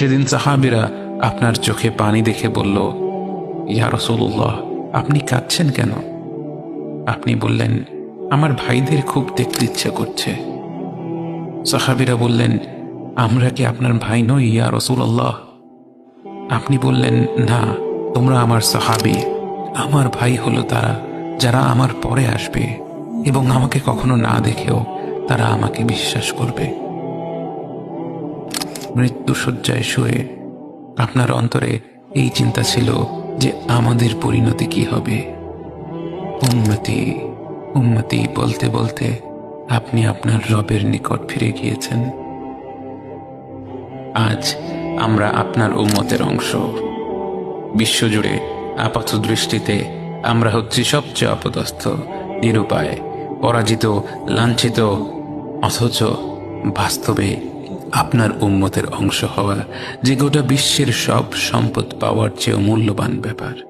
সেদিন সাহাবিরা আপনার চোখে পানি দেখে বলল, ইয়া রসুল্লাহ আপনি কাঁদছেন কেন? আপনি বললেন, আমার ভাইদের খুব দেখতে ইচ্ছা করছে। সাহাবিরা বললেন, আমরা কি আপনার ভাই নই, ইয়া রসুল্লাহ আপনি বললেন, না, তোমরা আমার সাহাবি। আমার ভাই হলো তারা, যারা আমার পরে আসবে এবং আমাকে কখনো না দেখেও তারা আমাকে বিশ্বাস করবে। মৃত্যু শয্যায় শুয়ে আপনার অন্তরে এই চিন্তা ছিল যে আমাদের পরিণতি কি হবে। উন্নতি উন্নতি বলতে বলতে আপনি আপনার রবের নিকট ফিরে গিয়েছেন। আজ আমরা আপনার উম্মতের অংশ। বিশ্বজুড়ে আপাত দৃষ্টিতে আমরা হচ্ছি সবচেয়ে অপদস্থ, নিরুপায়, পরাজিত, লাঞ্ছিত, অথচ বাস্তবে আপনার উম্মতের অংশ হওয়া যে গোটা বিশ্বের সব সম্পদ পাওয়ার চেয়েও মূল্যবান ব্যাপার।